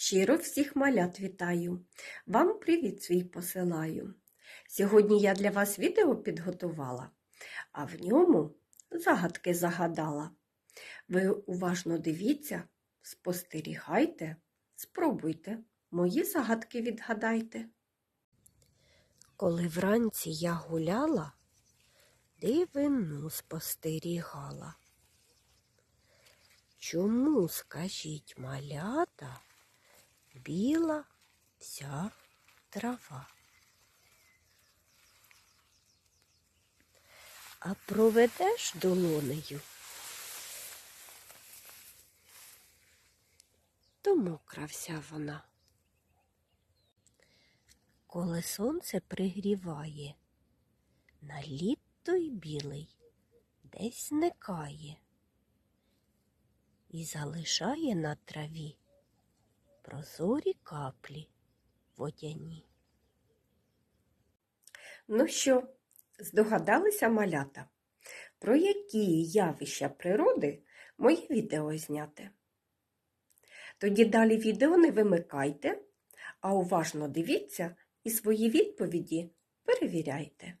Щиро всіх малят вітаю. Вам привіт свій посилаю. Сьогодні я для вас відео підготувала, а в ньому загадки загадала. Ви уважно дивіться, спостерігайте, спробуйте, мої загадки відгадайте. Коли вранці я гуляла, дивину спостерігала. Чому, скажіть, малята, біла вся трава? А проведеш долонею, то мокра вся вона. Коли сонце пригріває, на лід той білий десь зникає і залишає на траві прозорі каплі водяні. Ну що, здогадалися малята, про які явища природи моє відео зняте? Тоді далі відео не вимикайте, а уважно дивіться і свої відповіді перевіряйте.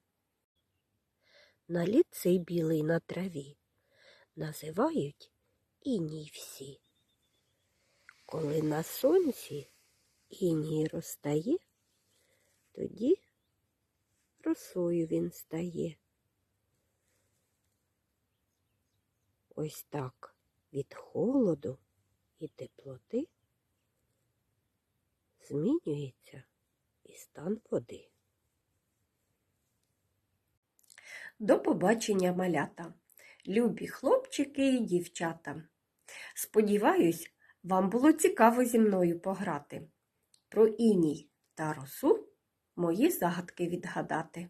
На цей білий на траві називають іній всі. Коли на сонці іній розтає, тоді росою він стає. Ось так від холоду і теплоти змінюється і стан води. До побачення малята, любі хлопчики і дівчата. Сподіваюсь, вам було цікаво зі мною пограти. Про іній та росу мої загадки відгадати.